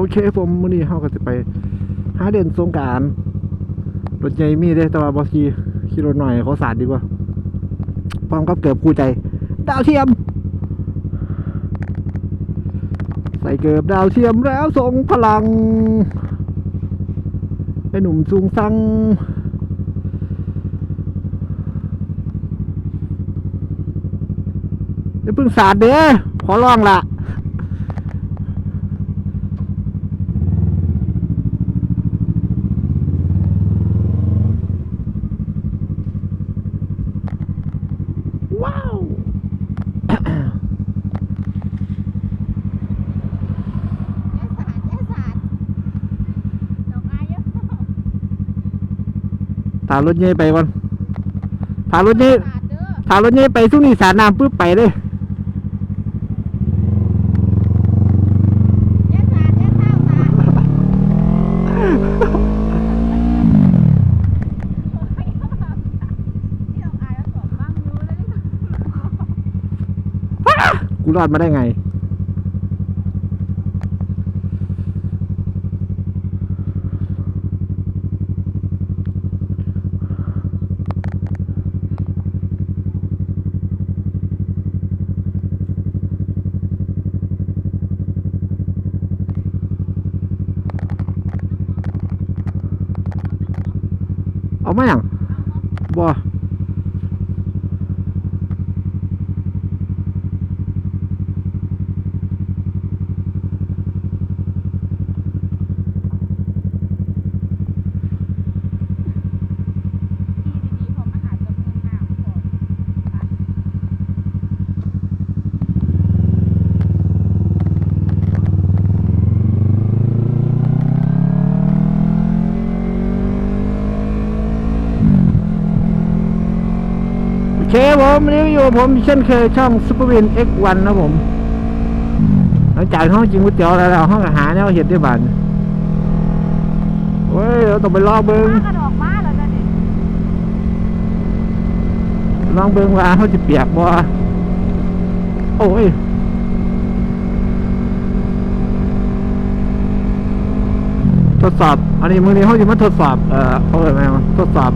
โอเคผมมื้อนี้เฮาก็จะไปหาเด่นสงการรถใหญ่มีเด้แต่ว่าบ่ขี่ขี่รถหน่อยเขาสาดดีกว่าพร้อมกับเกือบคู่ใจ ดาวเทียม ใส่เกือบดาวเทียมแล้วทรงพลังไอ้หนุ่มซุงซังอย่าเพิ่งสาดเด้อขอร้องละว้าว ยาศาสตร์ยาศาสตร์ดอกอายเยอะ ถารถเย่ไปก่อนถารถเย่ศาสตร์เด้อถารถเย่ไปสุ่นี่สาดน้ำปุ๊บไปเลยยาศาสตร์ยาข้าวศาสตร์นี่ดอกอายแล้วสองบ้างอยู่แล้วนี่กูรอดมาได้ไง เอามาอย่างบ่ ดีๆพอมาหากับเมืองหนาวพอ โอ เคผมรีวิวผมเช่นเคยช่องซูเปอร์วิน X1 นะผม หลังจากห้องจริงก๋วยเตี๋ยวแล้วเราห้องอาหารเนี่ยเห็ดได้บ้านเว้ยเราต้องไปลองเบิงมากระดอกมาแล้วจ้ะนี่ลองเบิงว่าเขาจะเปียกบ่โอ้ยทดสอบ อันนี้มือนี้เขาจะมาทดสอบ เอ่อเขาเรียกอะไรวะทดสอบ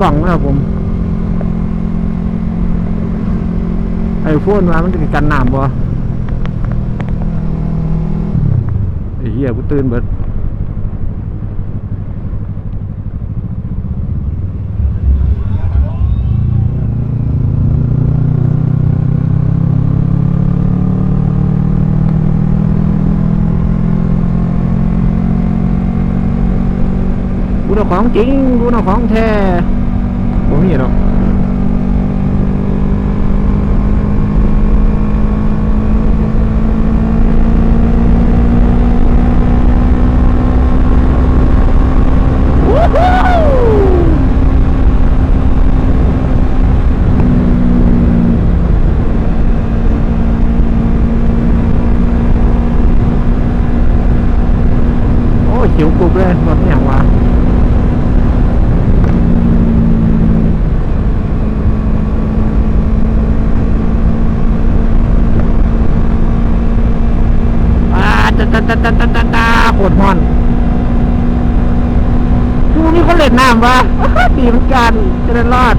กล่องนะครับผม ไอโฟนมามันจะกันน้ำบ่ไอ้เหี้ยกูตื่นเบิดกูน่ะของจริงกูน่ะของแท้ผมมีหรอก โอ้ยหิวกรุบเลยรถนี่อย่างวะอ่า ตาตาตาตาตาตาตาโคตรฮอนกูมีคนเล่นน้ำวะดีเหมือนกันจะได้รอด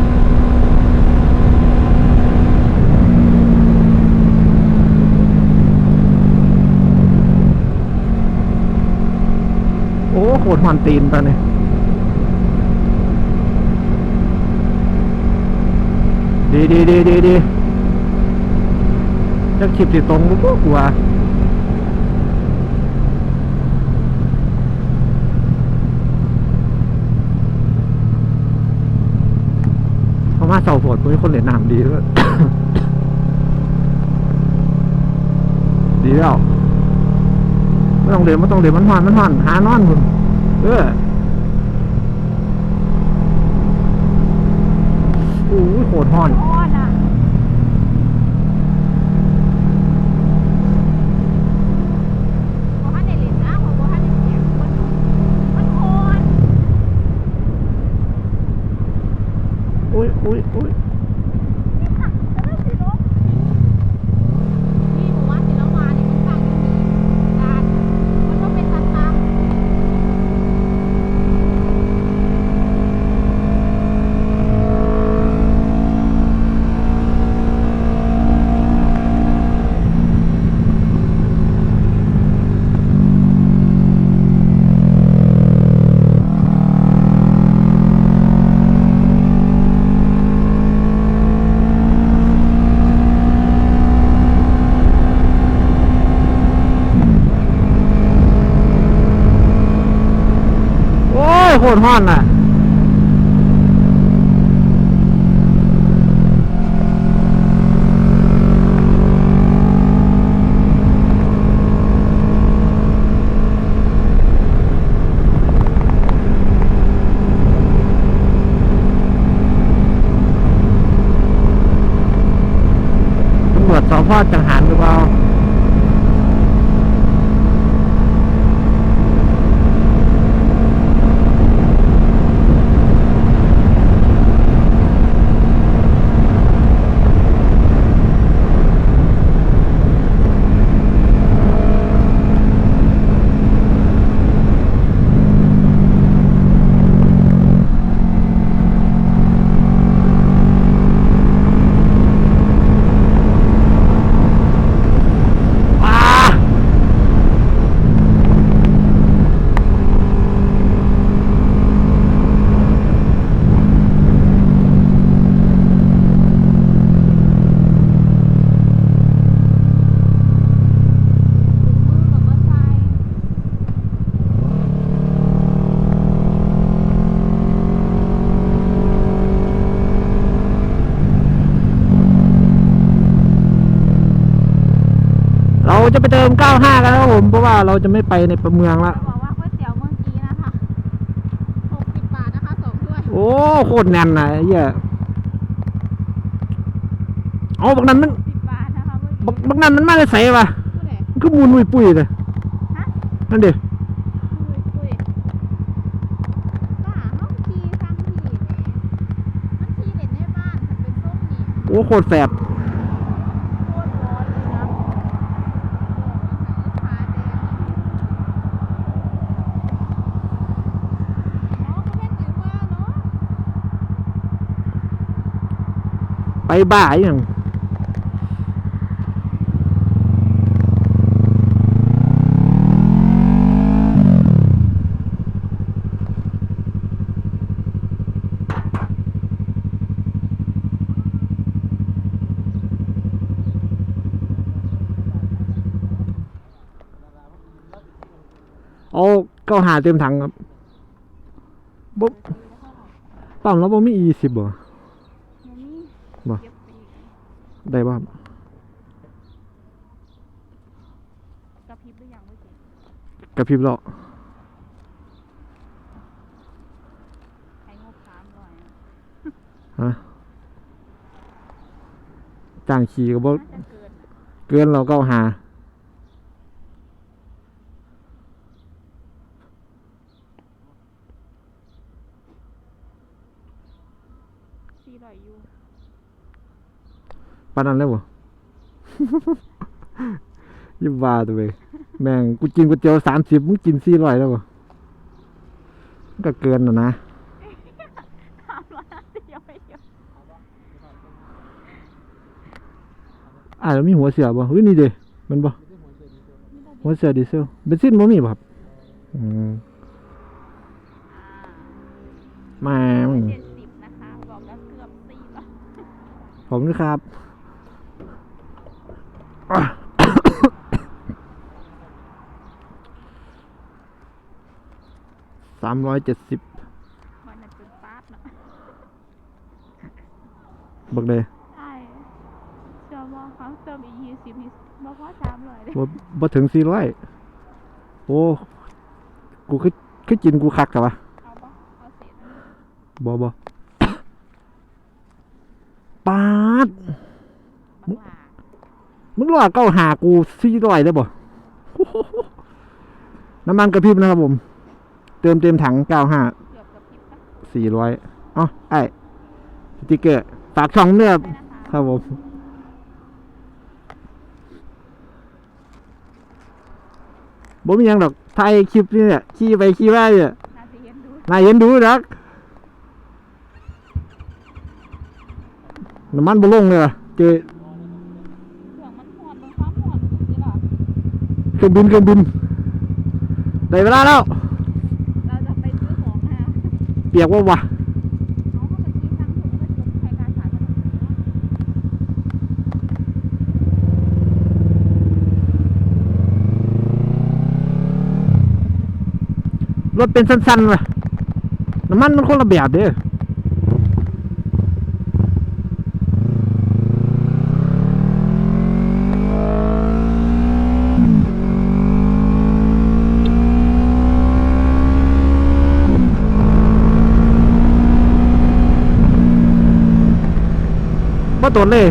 โอ้โคตรฮอนตีนตอนนี้ดีดีดีดีดีจะขีบสิตรงกูกลัวเขา มาเสาโผดกูมีคนเหรียญหนามดีด้วยดีแล้วไม่ต้องเรียนไม่ต้องเรียนมันหันมันหันหานอนคุณเออโอ้ยโคตรหอน อ้อนอะบ่ทันได้เล่นนะเพราะบ่ทันได้เสียงมันมันโอน อุ้ยอุ้ยอุ้ย นี่ค่ะจะได้สิลบนี่หมู่ว่าสิละวานี่มันฟังอยู่นี่การ โคตรห้อนอะตำรวจสพจังหารหรือเปล่า ว้า มือกับมอไซค์ เรา จะไปเติม 95 กันนะครับผมเพราะว่าเราจะไม่ไปในเมืองละเขาบอกว่าก๋วยเตี๋ยวเมื่อกี้นะคะหกสิบบาทนะคะสองถ้วยโอ้โคตรแน่นนะไอ้เหี้ยเอาบักนั้นมันสิบบาทนะคะเมื่อบักกี้บักนั้นมันมาเลยใส่ปะผู้ใดมันก็มูลมุยปุ้ยเลยฮะนั่นเด็คุยคุยบ้าห้องคีฟังผีแหม่มันคีเด่นในบ้านถ้าเป็นส้มนี่โอ้โคตรแสบ โคตรร้อนเลยนะโอ้ยขาแดงเนาะก็แม่นหรือว่าเนาะ ไป บ่ายอย่างเอาเก้าหาเต็มถังครับบ๊บปั๊มแล้วบ่มีอีสิบบ่ มันมี บ่ เก็บไปอีก ได้บ้างกระพริบหรือยังเมื่อกี้กระพริบแล้วใช้งบสามร้อยอะฮะจ้างขี่ก็บ่น่าจะเกินอะเกินเราก็หา สี่ร้อยยู ปานนั้นแล้วบ่ยิบวาตัวเองแม่งกูกินก๋วยเตี๋ยวสามสิบมึงกินสี่ร้อยแล้วบ่มันก็เกินนะนะสามร้อยห้าสิบยังไม่เยอะอ่าแล้วมีหัวเสือบ่เฮ้ยนี่เด้มันบ่หัวเสือดีเซลเบนซินบ่มีบ่ครับอืมมามึงเจ็ดสิบนะคะบอกแล้วเกือบสี่ร้อยผมนะครับ สามร้อยเจ็ดสิบมันจะจุดปาดเนาะบักเลยใช่เชื่อว่าเขาเติมอีกยี่สิบบอกว่าสามร้อยเลยบ่บ่ถึงสี่ร้อยโอ้กูคือคือกินกูคักแต่วะเอาปะเอาเศษอันนี้บ่บ่ปาดบักหลามึงรอเก้าหากูสี่ร้อยได้บ่น้ำมันกระพริบนะครับผม เติมเต็มถังเก้าห้าเกือบกับพริบปะสี่ร้อยอ๋อไอ้สติกเกอร์ฝากช่องเนี่ยครับไปนะคะครับผมบ่มีหยังดอกถ่ายคลิปนี่เนี่ยขี่ไปขี่มาเนี่ยน่าจะเห็นดูนายเห็นดูนักน้ำมันบ่ลงเลยว่ะเจอเครื่องมันหอนมันความหอนจริงๆหรอเครื่องบินเครื่องบินได้เวลาแล้ว เราจะไปซื้อของนะ เปียกว่าวะรถเป็นสั้นๆว่ะน้ำมันมันคนละแบบเด้อ ตรวจเลย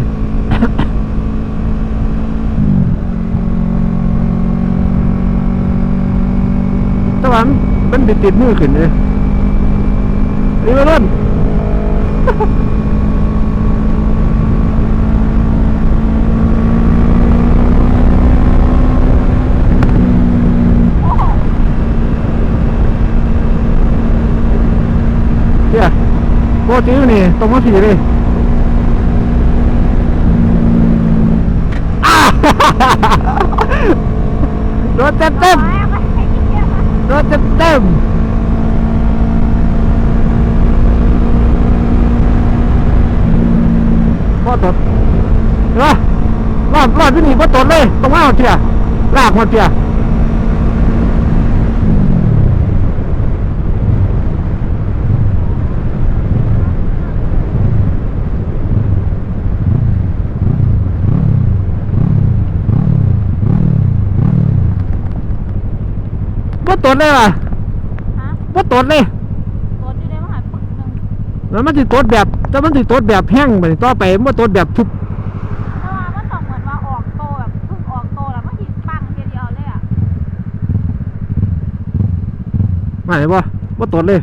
แต่ว่ามันมันติดติดมือขึ้นเลยนี่มาเล่นเนี่ยโปรตีนนี่ตรงมาสีเลย ถเต็มเต็มรถเหี้ยโดนเต็มเต็มพ่อตดเห็นปะรอดรอดที่นี่พ่อตดเลย ตรงมาเทียลากหมดเทียพ่อ ตดเลยว่ะฮะพ่อตดเลยรถอยู่ในมหาปึกหนึ่งแล้วมันสิตดแบบแต่มันสิตดแบบแห้งไปต่อไปมันบ่ตดแบบทุบแต่ว่ามันต้องเหมือนว่าออกโตแบบเพิ่งออกโตแล้วมันหิปังทีเดียวเลยอะมาไหนบ่บ่ตดเลย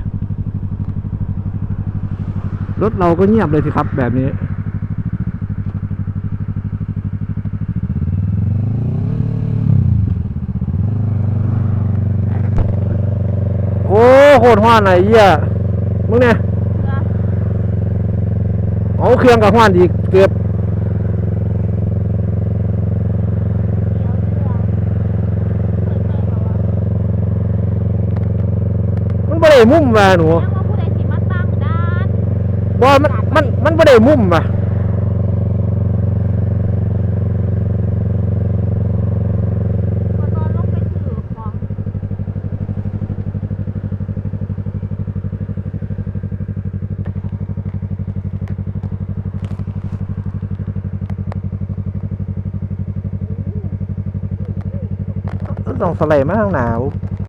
รถเราก็เงียบเลยสิครับแบบนี้ โอ้โคตรห้อนไอ้เหี้ยมึงเนี่ยเรือเอาเครื่องกับห้อนอีกเกือบเดียวเรือเปิดเผยบอกว่ามันบ่ได้มุมว่ะหนูยังว่าผู้ใดสิมาตั้งด้านบ่มันมันมันบ่ได้มุมว่ะ ก็ตอนลงไปถือของ ต้ องสไลด์มาทางหนาว